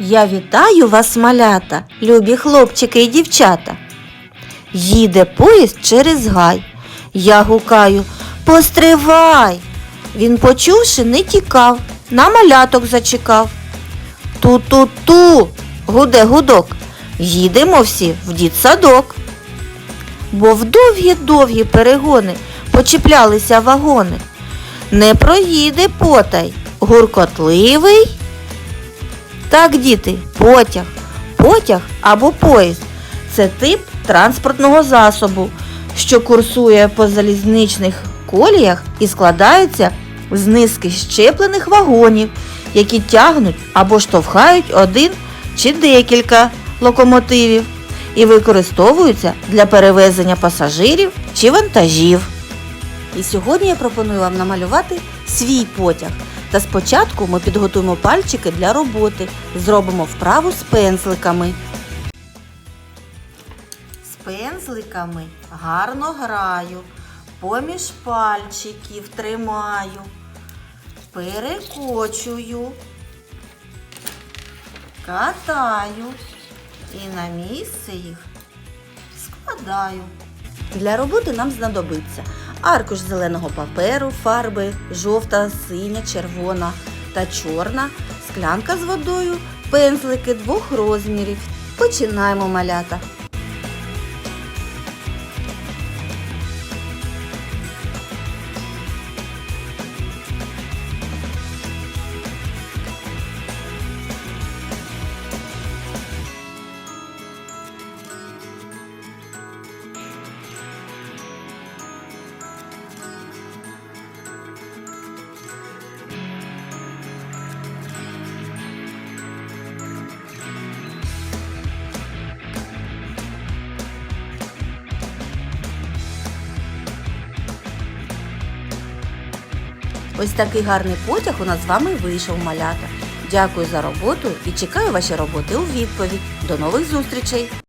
Я вітаю вас, малята, любі хлопчики і дівчата. Їде поїзд через гай. Я гукаю Постривай. Він, почувши, не тікав, на маляток зачекав. Ту-ту-ту, гуде гудок. Їдемо всі в дітсадок. Бо в довгі-довгі перегони почіплялися вагони. Не проїде потай, гуркотливий. Так, діти, потяг. Потяг або поїзд це тип транспортного засобу, що курсує по залізничних коліях і складається з низки щеплених вагонів, які тягнуть або штовхають один чи декілька локомотивів і використовуються для перевезення пасажирів чи вантажів. І сьогодні я пропоную вам намалювати свій потяг. Та спочатку ми підготуємо пальчики для роботи, зробимо вправу з пензликами. З пензликами гарно граю, поміж пальчиків тримаю, перекочую, катаю. І на місце їх складаю. Для роботи нам знадобиться аркуш зеленого паперу, фарби жовта, синя, червона та чорна, склянка з водою, пензлики двох розмірів. Починаємо малята. Ось такий гарний потяг у нас з вами вийшов малята. Дякую за роботу і чекаю ваші роботи у відповідь. До нових зустрічей!